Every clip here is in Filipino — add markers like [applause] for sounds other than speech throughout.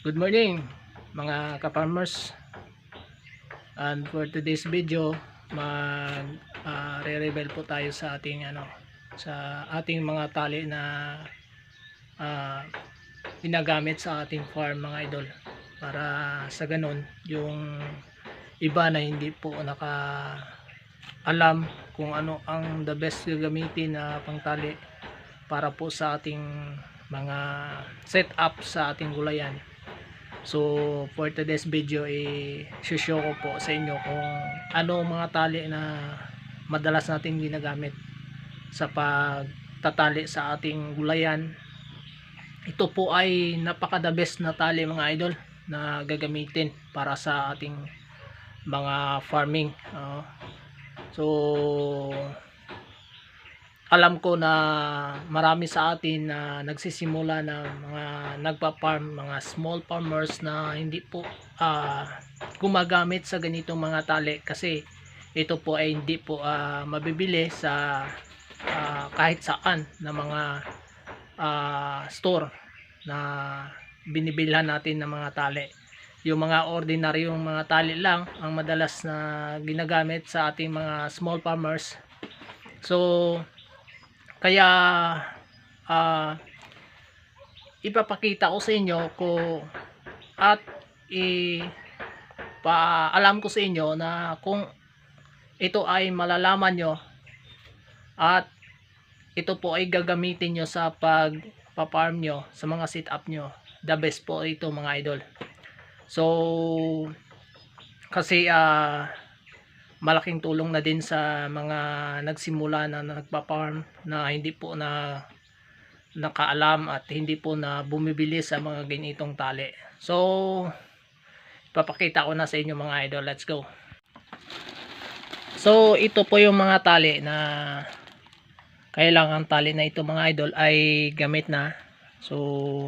Good morning mga ka-farmers. And for today's video mag ah, re-reveal po tayo sa ating ano sa ating mga tali na ah, ginagamit sa ating farm mga idol. Para sa ganun yung iba na hindi po naka alam kung ano ang the best gagamitin na pangtali para po sa ating mga setup sa ating gulayan So, for today's video, i-show ko po sa inyo kung ano mga tali na madalas natin ginagamit sa pagtatali sa ating gulayan. Ito po ay napaka the best na tali mga idol na gagamitin para sa ating mga farming. Oo. so, alam ko na marami sa atin na nagsisimula na mga nagpa-farm, mga small farmers na hindi po ah, gumagamit sa ganitong mga tali kasi ito po ay hindi po ah, mabibili sa ah, kahit saan na mga ah, store na binibilhan natin ng mga tali. Yung mga ordinaryong mga tali lang ang madalas na ginagamit sa ating mga small farmers. So, kaya ah ipapakita ko sa inyo ko at i paalam ko sa inyo na kung ito ay malalaman nyo at ito po ay gagamitin nyo sa pag farm nyo sa mga sit up nyo. The best po ito mga idol. So kasi ah malaking tulong na din sa mga nagsimula na nagpa-farm na hindi po na nakaalam at hindi po na bumibili sa mga ganitong tali. So, papakita ko na sa inyo mga idol. Let's go. So, ito po yung mga tali na kailangan tali na ito mga idol ay gamit na. So,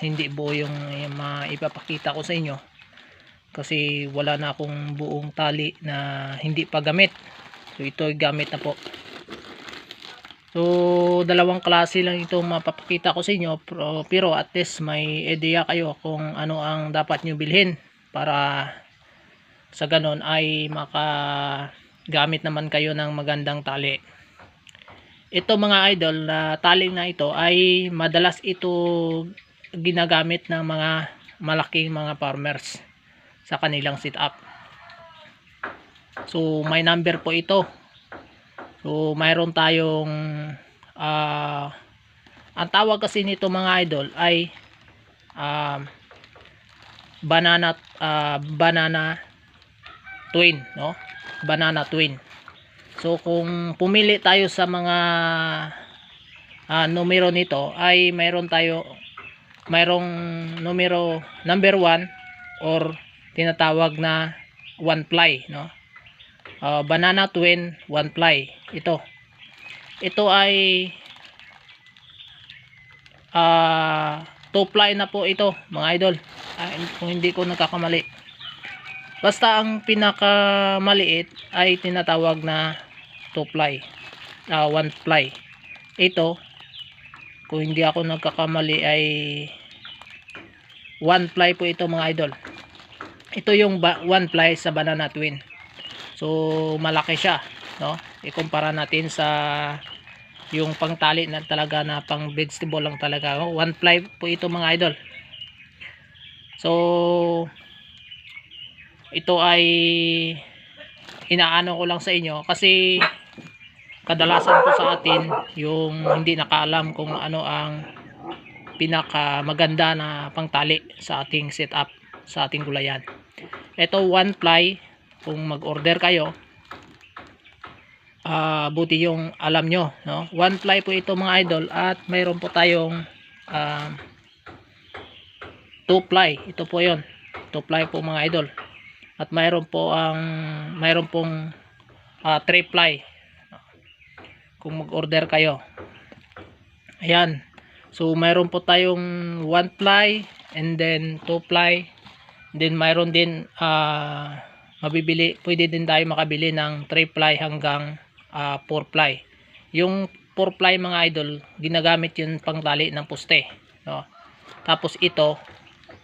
hindi po yung, yung mga ipapakita ko sa inyo kasi wala na akong buong tali na hindi pa gamit. So ito ay gamit na po. So dalawang klase lang ito mapapakita ko sa inyo pero, at least may idea kayo kung ano ang dapat nyo bilhin para sa ganon ay makagamit naman kayo ng magandang tali. Ito mga idol na tali na ito ay madalas ito ginagamit ng mga malaking mga farmers sa kanilang sit up so may number po ito. So mayroon tayong ah ang tawag kasi nito mga idol ay um, banana ah, banana twin no? Banana twin. So kung pumili tayo sa mga ah, numero nito ay mayroon tayo mayroong numero number 1 or tinatawag na one ply no? Uh, banana twin one ply ito. Ito ay uh, two ply na po ito mga idol. Ah, kung hindi ko nagkakamali. Basta ang pinakamaliit ay tinatawag na two ply uh, one ply ito kung hindi ako nagkakamali ay one ply po ito mga idol ito yung one ply sa banana twin. So malaki siya no? Ikumpara natin sa yung pangtali na talaga na pang vegetable lang talaga. Oh, one ply po ito mga idol. So ito ay inaano ko lang sa inyo kasi kadalasan po sa atin yung hindi nakaalam kung ano ang pinaka maganda na pangtali sa ating setup sa ating gulayan ito one ply. Kung mag order kayo uh, buti yung alam nyo no? one ply po ito mga idol. At mayroon po tayong uh, two ply. Ito po yon two ply po mga idol. At mayroon po ang mayroon pong uh, three ply. Kung mag order kayo. Ayan. So mayroon po tayong one ply and then two ply Then mayroon din uh, mabibili, pwede din tayo makabili ng 3 ply hanggang uh, 4 ply. Yung 4 ply mga idol, ginagamit yun pang tali ng poste, no? Tapos ito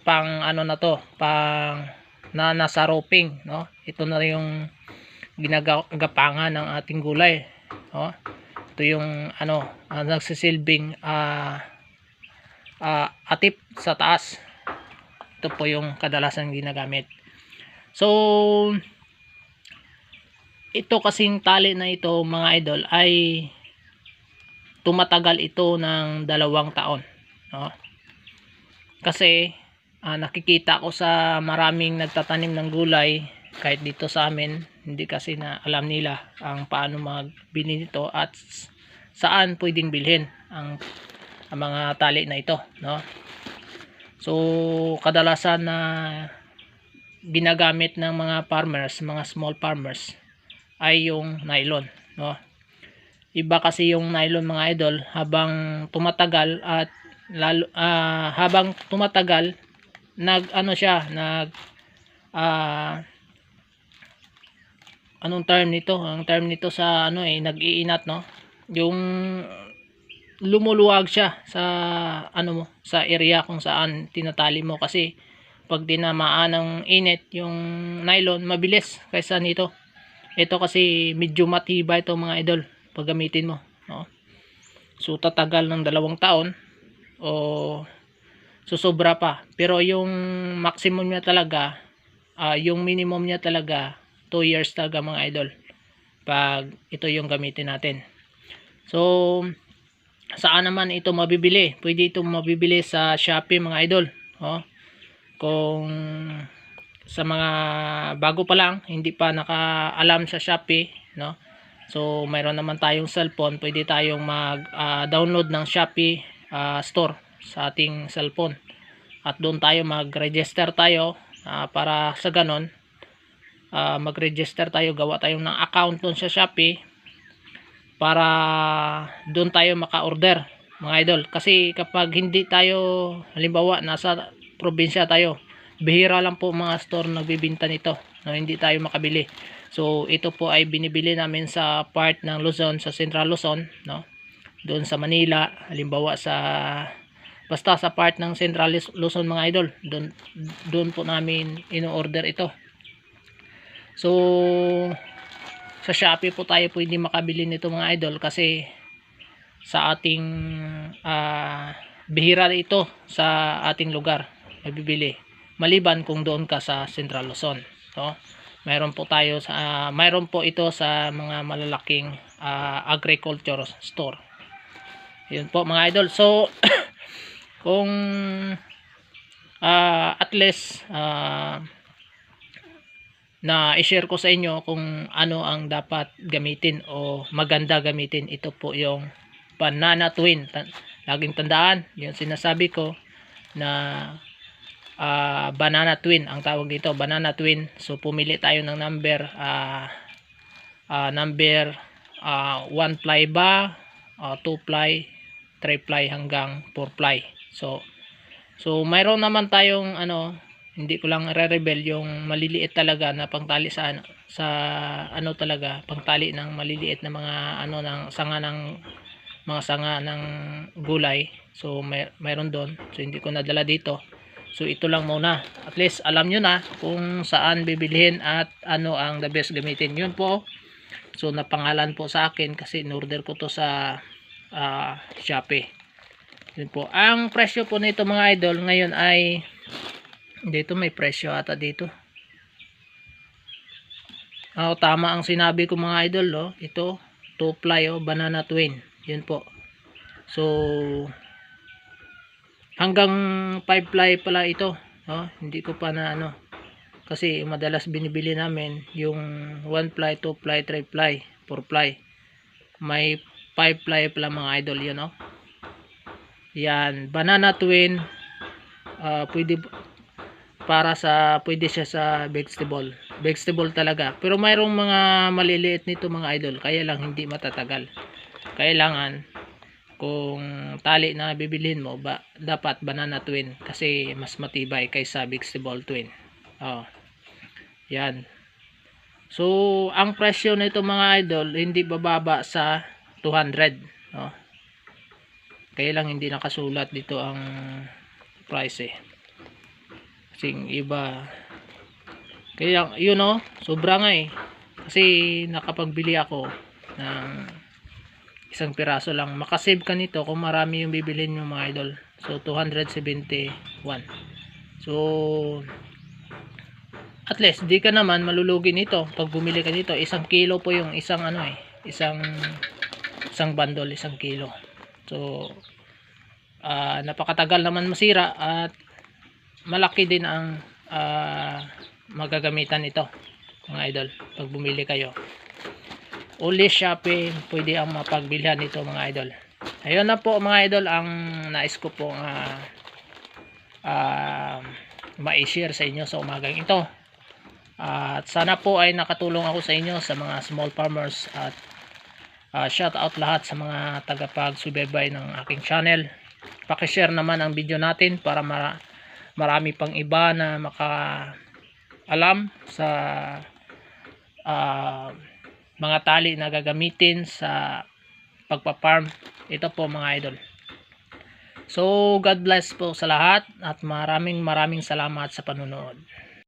pang ano na to pang na nasa roping no ito na yung ginagapangan ng ating gulay no ito yung ano ah, nagsisilbing ah ah, atip sa taas ito po yung kadalasan ginagamit so ito kasing tali na ito mga idol ay tumatagal ito ng dalawang taon no? kasi ah, nakikita ko sa maraming nagtatanim ng gulay kahit dito sa amin hindi kasi na alam nila ang paano magbili nito at saan pwedeng bilhin ang, ang mga tali na ito no so kadalasan na ginagamit ng mga farmers mga small farmers ay yung nylon no? Iba kasi yung nylon mga idol habang tumatagal at lalo ah, habang tumatagal nag ano siya nag ah anong term nito? Ang term nito sa ano eh nag-iinat no? Yung lumuluwag siya sa ano mo sa area kung saan tinatali mo. Kasi pag dinamaan ng init yung nylon mabilis kaysa nito. Ito kasi medyo matibay ito mga idol pag gamitin mo no? so tatagal ng dalawang taon o susobra pa. Pero yung maximum niya talaga ah, yung minimum niya talaga 2 years talaga mga idol pag ito yung gamitin natin. So saan naman ito mabibili? Pwede ito mabibili sa Shopee mga idol. Oh. kung sa mga bago pa lang hindi pa nakaalam sa Shopee no? So mayroon naman tayong cellphone. Pwede tayong mag ah, download ng Shopee ah, store sa ating cellphone. At doon tayo mag-register tayo ah, para sa ganon ah, mag-register tayo gawa tayo ng account doon sa Shopee para doon tayo maka-order mga idol. Kasi kapag hindi tayo halimbawa nasa probinsya tayo bihira lang po mga store nagbibinta nito no, hindi tayo makabili. So ito po ay binibili namin sa part ng Luzon sa Central Luzon no? Doon sa Manila halimbawa sa basta sa part ng Central Luz- Luzon mga idol doon doon po namin ino-order ito. So sa Shopee po tayo pwede makabili nito mga idol kasi sa ating ah, bihira ito sa ating lugar mabibili. Maliban kung doon ka sa Central Luzon no? Mayroon po tayo sa ah, mayroon po ito sa mga malalaking ah, agriculture store. Yun po mga idol. So [coughs] kung ah, at least ah, na i-share ko sa inyo kung ano ang dapat gamitin o maganda gamitin. Ito po yung banana twin. Laging tandaan yung sinasabi ko na ah, banana twin ang tawag dito. Banana twin. So pumili tayo ng number ah ah, number 1 ply ba 2 ply 3 ply hanggang 4 ply. So so mayroon naman tayong ano hindi ko lang re-rebel yung maliliit talaga na pangtali sa ano, sa ano talaga pangtali ng maliliit na mga ano ng sanga ng mga sanga ng gulay. So may, mayroon doon. So hindi ko nadala dito. So ito lang muna. At least alam nyo na kung saan bibilihin at ano ang the best gamitin. Yun po. So napangalan po sa akin kasi in-order ko to sa ah, Shopee. Yun po. Ang presyo po nito mga idol ngayon ay dito may presyo ata dito. Oh, tama ang sinabi ko mga idol, oh. Ito, 2 ply oh, banana twin. Yun po. So hanggang 5 ply pala ito, oh. Hindi ko pa na ano kasi madalas binibili namin yung 1 ply, 2 ply, 3 ply, 4 ply. May 5 ply pala mga idol yun, oh. Yan, banana twin. ah pwede para sa pwede siya sa vegetable. Vegetable talaga. Pero mayroong mga maliliit nito mga idol kaya lang hindi matatagal. Kailangan kung tali na bibilhin mo ba, dapat banana twin kasi mas matibay kaysa vegetable twin. Oh. yan. So ang presyo nito mga idol hindi bababa sa 200 oh. kaya lang hindi nakasulat dito ang price eh kasing iba. Kaya yun oh sobra nga eh. Kasi nakapagbili ako ng isang piraso lang. Makasave ka nito kung marami yung bibilin yung mga idol. So 271 so at least di ka naman malulugi nito. Pag bumili ka nito isang kilo po yung isang ano eh isang isang bundle isang kilo. So ah, napakatagal naman masira at malaki din ang ah, magagamitan ito mga idol pag bumili kayo. Uli shopping pwede ang mapagbilhan nito mga idol. Ayun na po mga idol ang nais ko pong ah, ah, ma-share sa inyo sa umagang ito. At sana po ay nakatulong ako sa inyo sa mga small farmers at ah, shout out lahat sa mga tagapagsubaybay ng aking channel. Pakishare naman ang video natin para mara marami pang iba na maka alam sa ah, mga tali na gagamitin sa pagpa-farm. Ito po mga idol. So God bless po sa lahat at maraming maraming salamat sa panunood